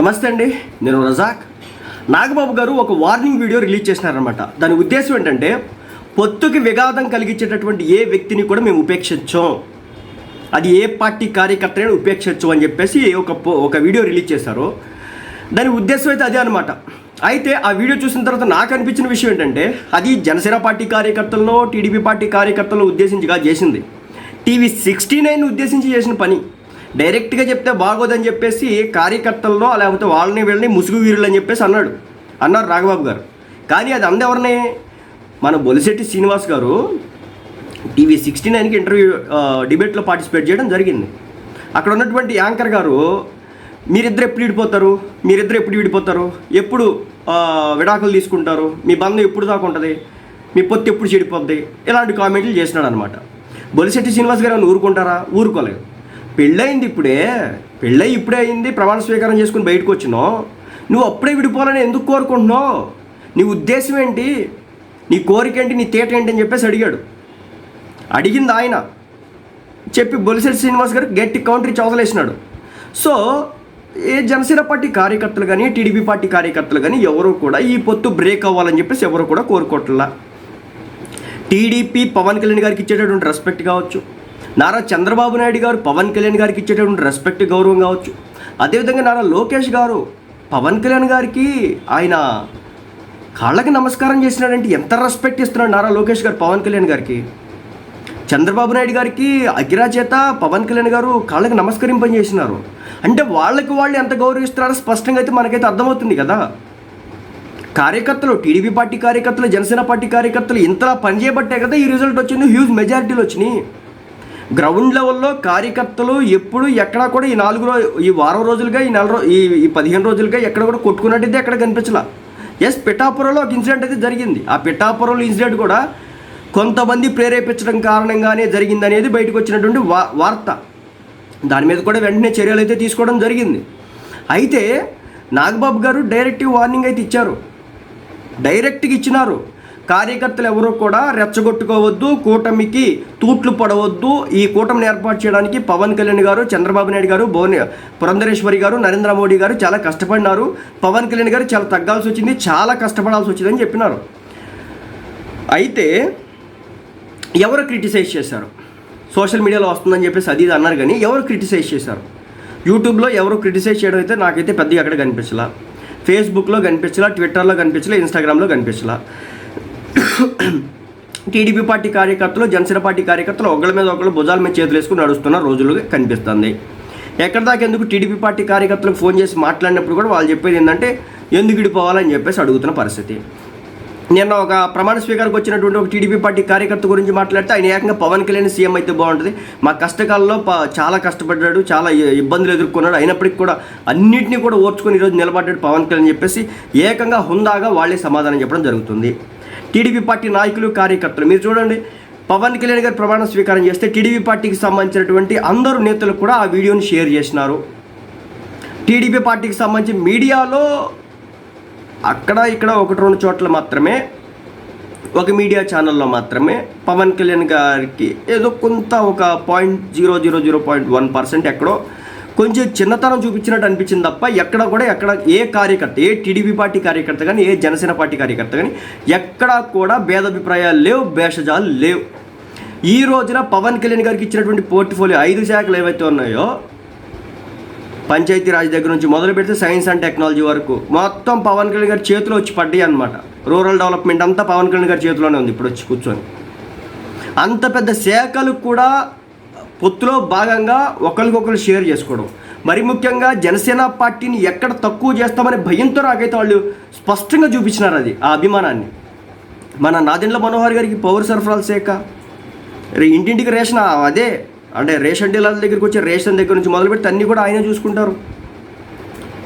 నమస్తే అండి నేను రజాక్. నాగబాబు గారు ఒక వార్నింగ్ వీడియో రిలీజ్ చేసినారనమాట దాని ఉద్దేశం ఏంటంటే పొత్తుకి విఘాతం కలిగించేటటువంటి ఏ వ్యక్తిని కూడా మేము ఉపేక్షించం. అది ఏ పార్టీ కార్యకర్తని ఉపేక్షించం అని చెప్పేసి ఒక ఒక వీడియో రిలీజ్ చేశారు. దాని ఉద్దేశం అయితే అదే అనమాట అయితే ఆ వీడియో చూసిన తర్వాత నాకు అనిపించిన విషయం ఏంటంటే అది జనసేన పార్టీ కార్యకర్తలను టీడీపీ పార్టీ కార్యకర్తలను ఉద్దేశించిగా చేసింది. టీవీ సిక్స్టీ నైన్ ఉద్దేశించి చేసిన పని. డైరెక్ట్గా చెప్తే బాగోదని చెప్పేసి కార్యకర్తల్లో లేకపోతే వాళ్ళని వీళ్ళని ముసుగు వీరులు అని చెప్పేసి అన్నాడు. అన్నారు రాఘబాబు గారు. కానీ అది అందెవరిని? మన బొలిశెట్టి శ్రీనివాస్ గారు టీవీ సిక్స్టీ నైన్కి ఇంటర్వ్యూ డిబేట్లో పార్టిసిపేట్ చేయడం జరిగింది. అక్కడ ఉన్నటువంటి యాంకర్ గారు మీరిద్దరు ఎప్పుడు విడిపోతారు? మీరిద్దరు ఎప్పుడు విడిపోతారు? ఎప్పుడు విడాకులు తీసుకుంటారు? మీ బంధం ఎప్పుడు దాకా ఉంటుంది? మీ పొత్తు ఎప్పుడు చెడిపోద్ది? ఇలాంటి కామెంట్లు చేసినాడు అనమాట బొలిశెట్టి శ్రీనివాస్ గారు ఏమైనా ఊరుకుంటారా? ఊరుకోలేదు. పెళ్ళయింది ఇప్పుడే. పెళ్ళై ఇప్పుడే అయింది ప్రమాణ స్వీకారం చేసుకుని బయటకు వచ్చినావు. నువ్వు అప్పుడే విడిపోవాలని ఎందుకు కోరుకుంటున్నావు? నీ ఉద్దేశం ఏంటి? నీ కోరిక ఏంటి? నీ తేట ఏంటి అని చెప్పేసి అడిగాడు. అడిగింది ఆయన. చెప్పి బొలిశెట్టి శ్రీనివాస్ గారు గట్టి కౌంటరీ చౌదలేసినాడు. సో ఏ జనసేన పార్టీ కార్యకర్తలు కానీ టీడీపీ పార్టీ కార్యకర్తలు కానీ ఎవరు కూడా ఈ పొత్తు బ్రేక్ అవ్వాలని చెప్పేసి ఎవరు కూడా కోరుకోవట్లా టీడీపీ పవన్ కళ్యాణ్ గారికి ఇచ్చేటటువంటి రెస్పెక్ట్ కావచ్చు. నారా చంద్రబాబు నాయుడు గారు పవన్ కళ్యాణ్ గారికి ఇచ్చేటటువంటి రెస్పెక్ట్ గౌరవం కావచ్చు. అదేవిధంగా నారా లోకేష్ గారు పవన్ కళ్యాణ్ గారికి ఆయన కాళ్ళకి నమస్కారం చేసినాడంటే ఎంత రెస్పెక్ట్ ఇస్తున్నాడు నారా లోకేష్ గారు పవన్ కళ్యాణ్ గారికి? చంద్రబాబు నాయుడు గారికి అగిరా చేత పవన్ కళ్యాణ్ గారు కాళ్ళకి నమస్కరింపని చేసినారు. అంటే వాళ్ళకి వాళ్ళు ఎంత గౌరవిస్తున్నారో స్పష్టంగా అయితే మనకైతే అర్థమవుతుంది కదా. కార్యకర్తలు టీడీపీ పార్టీ కార్యకర్తలు జనసేన పార్టీ కార్యకర్తలు ఇంతలా పనిచేయబట్టే కదా ఈ రిజల్ట్ వచ్చింది హ్యూజ్ మెజారిటీలు వచ్చినాయి. గ్రౌండ్ లెవెల్లో కార్యకర్తలు ఎప్పుడు ఎక్కడా కూడా ఈ నాలుగు రోజు ఈ వారం రోజులుగా ఈ నెల రోజు ఈ ఈ పదిహేను రోజులుగా ఎక్కడ కూడా కొట్టుకున్నట్టయితే ఎక్కడ కనిపించలా. ఎస్ పిఠాపురంలో ఒక ఇన్సిడెంట్ అయితే జరిగింది. ఆ పిఠాపురంలో ఇన్సిడెంట్ కూడా కొంతమంది ప్రేరేపించడం కారణంగానే జరిగిందనేది బయటకు వచ్చినటువంటి వా వార్త. దాని మీద కూడా వెంటనే చర్యలు అయితే తీసుకోవడం జరిగింది. అయితే నాగబాబు గారు డైరెక్టివ్ వార్నింగ్ అయితే ఇచ్చారు. డైరెక్ట్గా ఇచ్చినారు. కార్యకర్తలు ఎవరు కూడా రెచ్చగొట్టుకోవద్దు కూటమికి తూట్లు పడవద్దు. ఈ కూటమిని ఏర్పాటు చేయడానికి పవన్ కళ్యాణ్ గారు చంద్రబాబు నాయుడు గారు భువన పురంధరేశ్వరి గారు నరేంద్ర మోడీ గారు చాలా కష్టపడినారు. పవన్ కళ్యాణ్ గారు చాలా తగ్గాల్సి వచ్చింది చాలా కష్టపడాల్సి వచ్చిందని చెప్పినారు. అయితే ఎవరు క్రిటిసైజ్ చేశారు? సోషల్ మీడియాలో వస్తుందని చెప్పేసి అది ఇది అన్నారు కానీ ఎవరు క్రిటిసైజ్ చేశారు? యూట్యూబ్లో ఎవరు క్రిటిసైజ్ చేయడం అయితే నాకైతే పెద్దగా అక్కడ కనిపించలా. ఫేస్బుక్లో కనిపించలా ట్విట్టర్లో కనిపించలా ఇన్స్టాగ్రామ్లో కనిపించలా. టీడీపీ పార్టీ కార్యకర్తలు జనసేన పార్టీ కార్యకర్తలు ఒకళ్ళ మీద ఒకళ్ళు భుజాల మీద చేతులు వేసుకుని నడుస్తున్న రోజులుగా కనిపిస్తుంది. ఎక్కడ దాకా ఎందుకు టీడీపీ పార్టీ కార్యకర్తలకు ఫోన్ చేసి మాట్లాడినప్పుడు కూడా వాళ్ళు చెప్పేది ఏంటంటే ఎందుకు ఇడిపోవాలని చెప్పేసి అడుగుతున్న పరిస్థితి. నిన్న ఒక ప్రమాణ స్వీకారకు వచ్చినటువంటి ఒక టీడీపీ పార్టీ కార్యకర్త గురించి మాట్లాడితే ఆయన ఏకంగా పవన్ కళ్యాణ్ సీఎం అయితే బాగుంటుంది. మా కష్టకాలంలో చాలా కష్టపడ్డాడు చాలా ఇబ్బందులు ఎదుర్కొన్నాడు. అయినప్పటికీ కూడా అన్నింటినీ కూడా ఓర్చుకొని ఈరోజు నిలబడ్డాడు పవన్ కళ్యాణ్ చెప్పేసి ఏకంగా హుందాగా వాళ్ళే సమాధానం చెప్పడం జరుగుతుంది. టీడీపీ పార్టీ నాయకులు కార్యకర్తలు. మీరు చూడండి పవన్ కళ్యాణ్ గారు ప్రమాణ స్వీకారం చేస్తే టీడీపీ పార్టీకి సంబంధించినటువంటి అందరు నేతలు కూడా ఆ వీడియోని షేర్ చేసినారు. టీడీపీ పార్టీకి సంబంధించి మీడియాలో అక్కడ ఇక్కడ ఒకటి రెండు చోట్ల మాత్రమే ఒక మీడియా ఛానల్లో మాత్రమే పవన్ కళ్యాణ్ గారికి ఏదో కొంత ఒక point zero zero zero point one percent ఎక్కడో కొంచెం చిన్నతనం చూపించినట్టు అనిపించింది తప్ప ఎక్కడ కూడా ఎక్కడ ఏ కార్యకర్త ఏ టీడీపీ పార్టీ కార్యకర్త కానీ ఏ జనసేన పార్టీ కార్యకర్త కానీ ఎక్కడా కూడా భేదాభిప్రాయాలు లేవు భేషజాలు లేవు. ఈ రోజున పవన్ కళ్యాణ్ గారికి ఇచ్చినటువంటి పోర్ట్ఫోలియో ఐదు శాఖలు ఏవైతే ఉన్నాయో పంచాయతీ రాజ్ దగ్గర నుంచి మొదలు పెడితే సైన్స్ అండ్ టెక్నాలజీ వరకు మొత్తం పవన్ కళ్యాణ్ గారి చేతిలో వచ్చి పడ్డాయి అనమాట రూరల్ డెవలప్మెంట్ అంతా పవన్ కళ్యాణ్ గారి చేతిలోనే ఉంది ఇప్పుడు వచ్చి కూర్చొని. అంత పెద్ద శాఖలు కూడా పొత్తులో భాగంగా ఒకరికొకరు షేర్ చేసుకోవడం. మరి ముఖ్యంగా జనసేన పార్టీని ఎక్కడ తక్కువ చేస్తామనే భయంతో నాకైతే వాళ్ళు స్పష్టంగా చూపించినారు అది ఆ అభిమానాన్ని. మన నాదెండ్ల మనోహర్ గారికి పౌర సరఫరాల శాఖ రే- ఇంటింటికి రేషన్ అదే అంటే రేషన్ డీలర్ల దగ్గరికి వచ్చే రేషన్ దగ్గర నుంచి మొదలు పెడితే అన్నీ కూడా ఆయనే చూసుకుంటారు.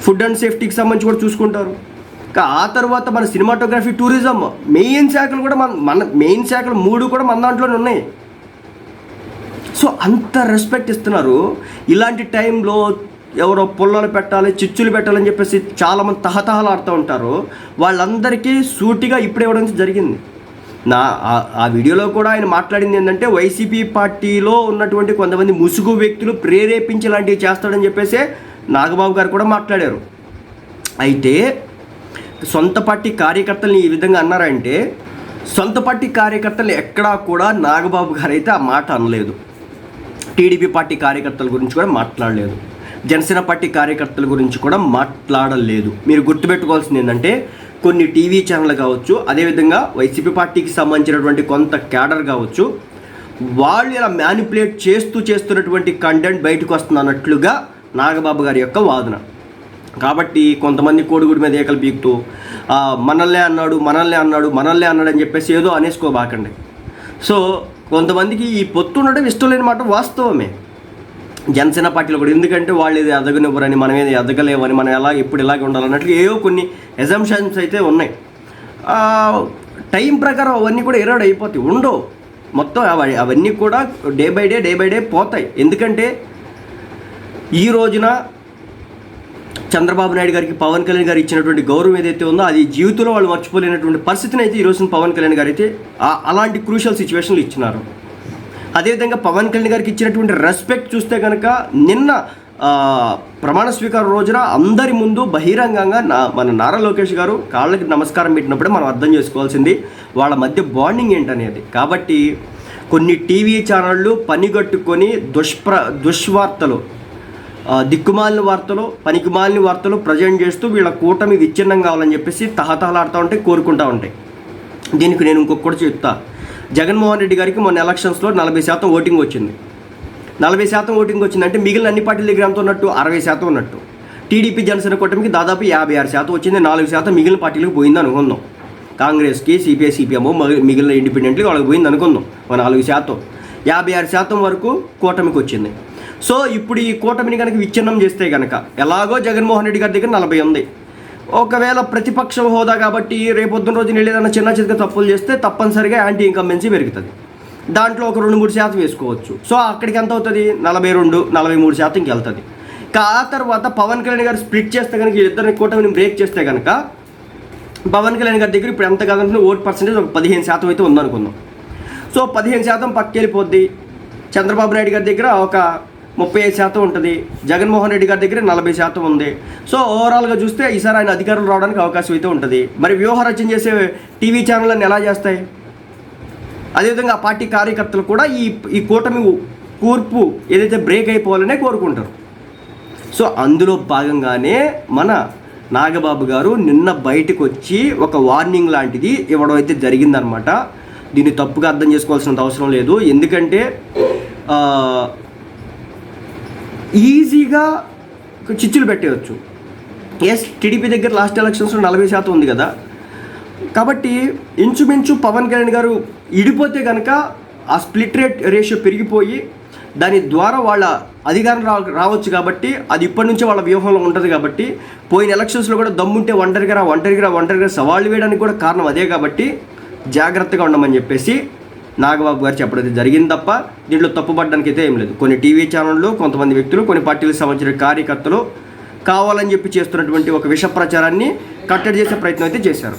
ఫుడ్ అండ్ సేఫ్టీకి సంబంధించి కూడా చూసుకుంటారు. ఇంకా ఆ తర్వాత మన సినిమాటోగ్రఫీ టూరిజం మెయిన్ శాఖలు కూడా మన మన మెయిన్ శాఖలు మూడు కూడా మన దాంట్లోనే ఉన్నాయి. సో అంత రెస్పెక్ట్ ఇస్తున్నారు. ఇలాంటి టైంలో ఎవరో పుల్లలు పెట్టాలి చిచ్చులు పెట్టాలని చెప్పేసి చాలామంది తహతహలాడుతూ ఉంటారు. వాళ్ళందరికీ సూటిగా ఇప్పుడే ఇవ్వడం జరిగింది. నా ఆ- వీడియోలో కూడా ఆయన మాట్లాడింది ఏంటంటే వైసీపీ పార్టీలో ఉన్నటువంటి కొంతమంది ముసుగు వ్యక్తులు ప్రేరేపించి లాంటివి చేస్తాడని చెప్పేసి నాగబాబు గారు కూడా మాట్లాడారు. అయితే సొంత పార్టీ కార్యకర్తల్ని ఈ విధంగా అన్నారంటే సొంత పార్టీ కార్యకర్తలు ఎక్కడా కూడా నాగబాబు గారు అయితే ఆ మాట అనలేదు. టీడీపీ పార్టీ కార్యకర్తల గురించి కూడా మాట్లాడలేదు. జనసేన పార్టీ కార్యకర్తల గురించి కూడా మాట్లాడలేదు. మీరు గుర్తుపెట్టుకోవాల్సింది ఏంటంటే కొన్ని టీవీ ఛానల్ కావచ్చు అదేవిధంగా వైసీపీ పార్టీకి సంబంధించినటువంటి కొంత క్యాడర్ కావచ్చు వాళ్ళు ఇలా మ్యానిపులేట్ చేస్తూ చేస్తున్నటువంటి కంటెంట్ బయటకు వస్తుంది అన్నట్లుగా నాగబాబు గారి యొక్క వాదన. కాబట్టి కొంతమంది కోడిగుడి మీద ఏకలు పీకుతూ మనల్లే మనల్నే అన్నాడు మనల్నే అన్నాడు మనల్నే అన్నాడు అని చెప్పేసి ఏదో అనేసుకోబాకండి. సో కొంతమందికి ఈ పొత్తు ఉండడం ఇష్టం లేని మాట వాస్తవమే. జనసేన పార్టీలో కూడా ఎందుకంటే వాళ్ళు ఇది ఎదగనివ్వరని మనం ఏది ఎదగలేవని మనం ఎలా ఇప్పుడు ఇలాగే ఉండాలన్నట్లు ఏవో కొన్ని ఎజంప్షన్స్ అయితే ఉన్నాయి. టైం ప్రకారం అవన్నీ కూడా ఎరాడ్ అయిపోతాయి ఉండవు. మొత్తం అవన్నీ కూడా day by day day by day పోతాయి. ఎందుకంటే ఈ రోజున చంద్రబాబు నాయుడు గారికి పవన్ కళ్యాణ్ గారు ఇచ్చినటువంటి గౌరవం ఏదైతే ఉందో అది జీవితంలో వాళ్ళు మర్చిపోలేనటువంటి పరిస్థితిని అయితే ఈ రోజున పవన్ కళ్యాణ్ గారు అయితే అలాంటి క్రూషియల్ సిచ్యువేషన్లు ఇచ్చినారు. అదేవిధంగా పవన్ కళ్యాణ్ గారికి ఇచ్చినటువంటి రెస్పెక్ట్ చూస్తే కనుక నిన్న ప్రమాణ స్వీకారం రోజున అందరి ముందు బహిరంగంగా నా మన నారా లోకేష్ గారు కాళ్ళకి నమస్కారం పెట్టినప్పుడే మనం అర్థం చేసుకోవాల్సింది వాళ్ళ మధ్య బాండింగ్ ఏంటనేది. కాబట్టి కొన్ని టీవీ ఛానళ్ళు పనిగట్టుకొని దుష్ప్ర దుష్వార్తలు దిక్కుమాలిన వార్తలు పనికిమాలిన వార్తలు ప్రజెంట్ చేస్తూ వీళ్ళ కూటమి విచ్ఛిన్నం కావాలని చెప్పేసి తహతహలాడుతూ ఉంటాయి కోరుకుంటూ ఉంటాయి. దీనికి నేను ఇంకొకటి చెప్తా. జగన్మోహన్ రెడ్డి గారికి మొన్న ఎలక్షన్స్లో నలభై శాతం ఓటింగ్ వచ్చింది. నలభై శాతం ఓటింగ్ వచ్చిందంటే మిగిలిన అన్ని పార్టీల దగ్గర ఎంత ఉన్నట్టు? అరవై శాతం ఉన్నట్టు. టీడీపీ జనసేన కూటమికి దాదాపు యాభై ఆరు శాతం వచ్చింది నాలుగు శాతం మిగిలిన పార్టీలకు పోయింది అనుకుందాం. కాంగ్రెస్కి సిపిఐ సిపిఎం మిగిలిన ఇండిపెండెంట్లీ వాళ్ళకి పోయింది అనుకుందాం ఒక నాలుగు శాతం. యాభై ఆరు శాతం వరకు కూటమికి వచ్చింది. సో ఇప్పుడు ఈ కూటమిని కనుక విచ్ఛిన్నం చేస్తే కనుక ఎలాగో జగన్మోహన్ రెడ్డి గారి దగ్గర నలభై ఉంది. ఒకవేళ ప్రతిపక్ష హోదా కాబట్టి రేపొద్దున రోజున ఏదైనా చిన్న చిన్న తప్పులు చేస్తే తప్పనిసరిగా యాంటీ ఇన్కంబెన్సీ పెరుగుతుంది. దాంట్లో ఒక రెండు మూడు శాతం వేసుకోవచ్చు. సో అక్కడికి ఎంత అవుతుంది? నలభై రెండు నలభై మూడు శాతంకి వెళ్తుంది. ఆ తర్వాత పవన్ కళ్యాణ్ గారు స్ప్లిట్ చేస్తే కనుక ఇద్దరిని కూటమిని బ్రేక్ చేస్తే కనుక పవన్ కళ్యాణ్ గారి దగ్గర ఇప్పుడు ఎంత కాదంటే ఓట్ పర్సెంటేజ్ ఒక పదిహేను శాతం అయితే ఉందనుకుందాం. సో పదిహేను శాతం పక్కెళ్ళిపోద్ది. చంద్రబాబు నాయుడు గారి దగ్గర ఒక ముప్పై ఐదు శాతం ఉంటుంది. జగన్మోహన్ రెడ్డి గారి దగ్గర నలభై శాతం ఉంది. సో ఓవరాల్గా చూస్తే ఈసారి ఆయన అధికారులు రావడానికి అవకాశం అయితే ఉంటుంది. మరి వ్యూహరచన చేసే టీవీ ఛానళ్ళని ఎలా చేస్తాయి? అదేవిధంగా ఆ పార్టీ కార్యకర్తలు కూడా ఈ ఈ కూటమి కూర్పు ఏదైతే బ్రేక్ అయిపోవాలనే కోరుకుంటారు. సో అందులో భాగంగానే మన నాగబాబు గారు నిన్న బయటకు వచ్చి ఒక వార్నింగ్ లాంటిది ఇవ్వడం అయితే జరిగిందనమాట. దీన్ని తప్పుగా అర్థం చేసుకోవాల్సినంత అవసరం లేదు. ఎందుకంటే ఈజీగా చిచ్చులు పెట్టేయచ్చు. ఎస్ టీడీపీ దగ్గర లాస్ట్ ఎలక్షన్స్లో నలభై శాతం ఉంది కదా. కాబట్టి ఇంచుమించు పవన్ కళ్యాణ్ గారు ఇడిపోతే కనుక ఆ స్ప్లిట్ రేట్ రేషియో పెరిగిపోయి దాని ద్వారా వాళ్ళ అధికారం రా రావచ్చు కాబట్టి అది ఇప్పటి నుంచే వాళ్ళ వ్యూహంలో ఉంటుంది కాబట్టి పోయిన ఎలక్షన్స్లో కూడా దమ్ముంటే ఒంటరిగా ఒంటరిగా ఒంటరిగా సవాళ్ళు వేయడానికి కూడా కారణం అదే కాబట్టి జాగ్రత్తగా ఉండమని చెప్పేసి నాగబాబు గారు చెప్పడం జరిగింది తప్ప దీంట్లో తప్పుపడడానికి అయితే ఏం లేదు. కొన్ని టీవీ ఛానళ్ళు కొంతమంది వ్యక్తులు కొన్ని పార్టీలకు సంబంధించిన కార్యకర్తలు కావాలని చెప్పి చేస్తున్నటువంటి ఒక విష ప్రచారాన్ని కట్టడి చేసే ప్రయత్నం అయితే చేశారు.